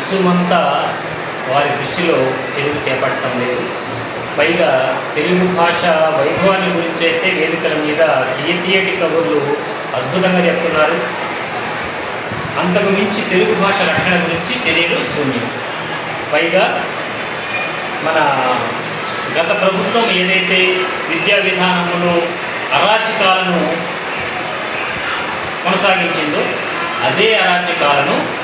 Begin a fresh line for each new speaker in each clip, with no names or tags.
విశ్వమంతా వారి దృష్టిలో తెలుగు చేపట్టడం లేదు. పైగా తెలుగు భాష వైభవాన్ని గురించి అయితే వేదికల మీద తీయ తీయటి కబుర్లు అద్భుతంగా చెప్తున్నారు. అంతకు మించి తెలుగు భాష రక్షణ గురించి చర్యలు శూన్యం. పైగా మన గత ప్రభుత్వం ఏదైతే విద్యా విధానంలో అరాచకాలను కొనసాగించిందో అదే అరాచకాలను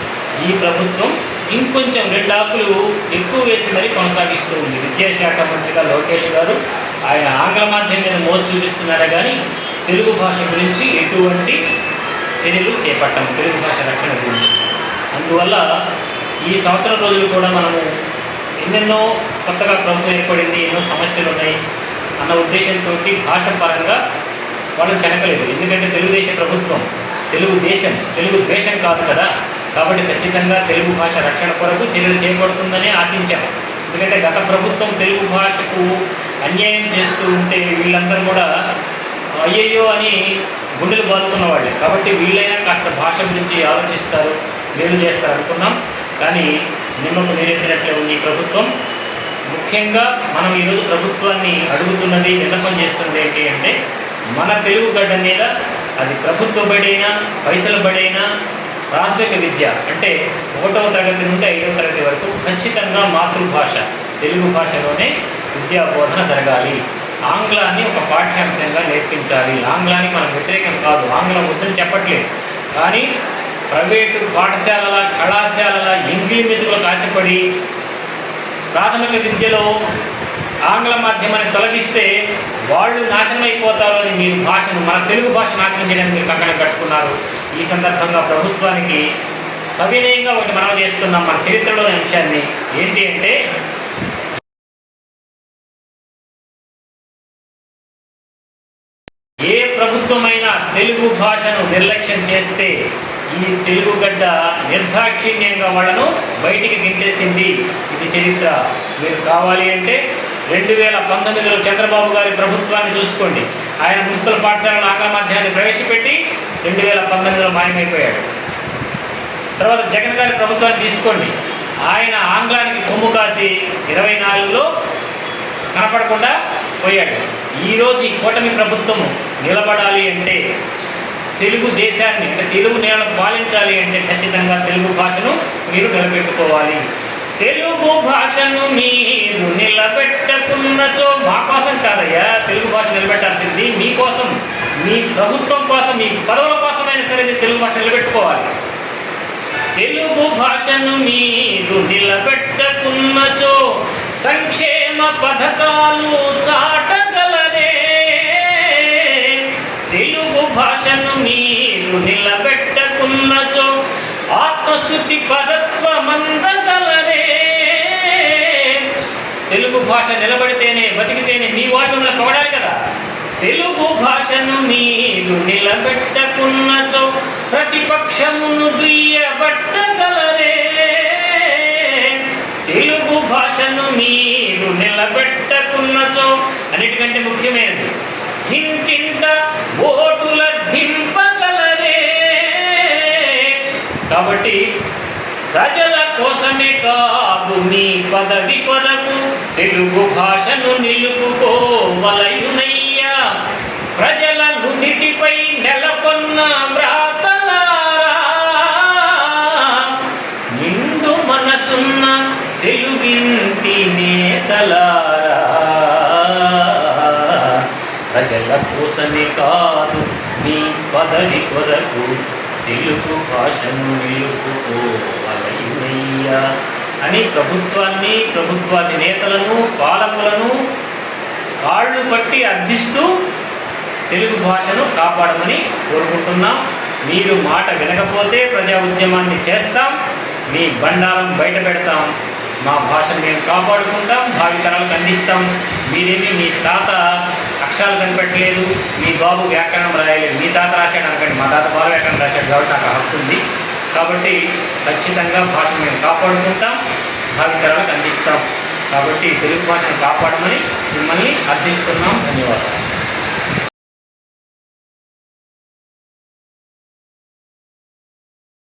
ఈ ప్రభుత్వం ఇంకొంచెం రెండు ఆకులు ఎక్కువ వేసి మరీ కొనసాగిస్తూ ఉంది. విద్యాశాఖ మంత్రిగా లోకేష్ గారు ఆయన ఆంగ్ల మాధ్యమం మీద మోజు చూపిస్తున్నారే కానీ తెలుగు భాష గురించి ఎటువంటి చర్యలు చేపట్టాము తెలుగు భాష రక్షణ గురించి. అందువల్ల ఈ సంవత్సరం రోజులు కూడా మనము ఎన్నెన్నో కొత్తగా ప్రభుత్వం ఏర్పడింది ఎన్నో సమస్యలు ఉన్నాయి అన్న ఉద్దేశంతో భాష పరంగా వాళ్ళు చెనకలేదు. ఎందుకంటే తెలుగుదేశ ప్రభుత్వం తెలుగు దేశం తెలుగు ద్వేషం కాదు కదా. కాబట్టి ఖచ్చితంగా తెలుగు భాష రక్షణ కొరకు చర్యలు చేపడుతుందని ఆశించాము. ఎందుకంటే గత ప్రభుత్వం తెలుగు భాషకు అన్యాయం చేస్తూ ఉంటే వీళ్ళందరూ కూడా అయ్యయ్యో అని గుండెలు బాదుకున్న వాళ్ళే. కాబట్టి వీళ్ళైనా కాస్త భాష గురించి ఆలోచిస్తారు మేలు చేస్తారు అనుకున్నాం. కానీ నిమ్మకు నీరెత్తినట్లే ఉంది ఈ ప్రభుత్వం. ముఖ్యంగా మనం ఈరోజు ప్రభుత్వాన్ని అడుగుతున్నది విన్నపం చేస్తున్నది ఏంటి అంటే మన తెలుగు గడ్డ మీద అది ప్రభుత్వ బడైనా పైసల బడైనా ప్రాథమిక విద్య అంటే ఒకటవ తరగతి నుండి ఐదవ తరగతి వరకు ఖచ్చితంగా మాతృభాష తెలుగు భాషలోనే విద్యా బోధన జరగాలి. ఆంగ్లాన్ని ఒక పాఠ్యాంశంగా నేర్పించాలి. ఆంగ్లానికి మనం వ్యతిరేకం కాదు. ఆంగ్లం వద్దని చెప్పట్లేదు. కానీ ప్రైవేటు పాఠశాలల కళాశాలల ఎంగిలి మెతుకులకు ఆశపడి ప్రాథమిక విద్యలో ఆంగ్ల మాధ్యమాన్ని తొలగిస్తే వాళ్ళు నాశనం అయిపోతారు అని మీరు భాషను మన తెలుగు భాష నాశనం చేయడానికి మీరు పక్కన కట్టుకున్నారు. ఈ సందర్భంగా ప్రభుత్వానికి సవినయంగా ఒకటి మనం చేస్తున్నాం మన చరిత్రలోని అంశాన్ని. ఏంటి అంటే ఏ ప్రభుత్వమైనా తెలుగు భాషను నిర్లక్ష్యం చేస్తే ఈ తెలుగు గడ్డ నిర్దాక్షిణ్యంగా వాళ్ళను బయటికి గింటేసింది. ఇది చరిత్ర. మీరు కావాలి అంటే రెండు వేల పంతొమ్మిదిలో చంద్రబాబు గారి ప్రభుత్వాన్ని చూసుకోండి. ఆయన మున్సిపల్ పాఠశాలను ఆంగ్ల మాధ్యాన్ని ప్రవేశపెట్టి రెండు వేల పంతొమ్మిదిలో మాయమైపోయాడు. తర్వాత జగన్ గారి ప్రభుత్వాన్ని తీసుకోండి. ఆయన ఆంగ్లానికి కొమ్ము కాసి ఇరవై నాలుగులో కనపడకుండా పోయాడు. ఈరోజు ఈ కూటమి ప్రభుత్వం నిలబడాలి అంటే తెలుగు దేశాన్ని అంటే తెలుగు నేలను పాలించాలి అంటే ఖచ్చితంగా తెలుగు భాషను మీరు నిలబెట్టుకోవాలి. తెలుగు భాషను మీరు నిలబెట్టకున్నచో మా కోసం కాదయ్యా తెలుగు భాష నిలబెట్టాల్సింది మీకోసం మీ ప్రభుత్వం కోసం మీ పదవుల కోసమైనా సరే మీరు తెలుగు భాష నిలబెట్టుకోవాలి. తెలుగు భాషను మీరు నిలబెట్టకున్నచో సంక్షేమ పథకాలు చాటగలరే. తెలుగు భాషను మీరు నిలబెట్టకున్నచో ఆత్మస్థుతి పరత్వమందగలరే భాష నిలబడితేనే బతికితేనే మీ వాటిని మిమ్మల్ని పొగడాలి కదా. తెలుగు భాషను మీరు నిలబెట్టకున్నచో ప్రతిపక్షమును దుయ్యబట్టగలరే. తెలుగు భాషను మీరు నిలబెట్టకున్నచో అన్నిటికంటే ముఖ్యమైనది ఇంటింట ఓటుల దింపగలరే. కాబట్టి ప్రజల కోసమే కాదు నీ పదవి కొరకు తెలుగు భాషను నిలుపుకోవలయునయ్యా. ప్రజల నుదిటిపై నెలకొన్న భ్రాతలారా నిండు మనసున్న తెలుగింటి నేతలారా. ప్రజల కోసమే కాదు నీ పదవి కొరకు తెలుగు భాషను నిలుపుకోవలయునయ్యా అని ప్రభుత్వాన్ని ప్రభుత్వాధినేతలను పాలకులను కాళ్ళు పట్టి అర్థిస్తూ తెలుగు భాషను కాపాడమని కోరుకుంటున్నాం. మీరు మాట వినకపోతే ప్రజా ఉద్యమాన్ని చేస్తాం. మీ బండారం బయట పెడతాం. మా భాషను మేము కాపాడుకుంటాం భావితరాలకు అందిస్తాం. మీరేమి మీ తాత అక్షరాలు కనిపెట్టలేదు. మీ బాబు వ్యాకరణం రాయలేదు. మీ తాత రాశాడు అనకండి. మా తాత బాబు వ్యాకరణం రాశాడు కాబట్టి నాకు హక్కు ఉంది. కాబట్టి ఖచ్చితంగా భాషను మేము కాపాడుకుంటాం. భావితరాలకు అందిస్తాం. కాబట్టి తెలుగు భాషను కాపాడమని మిమ్మల్ని అర్థిస్తున్నాం. ధన్యవాదాలు.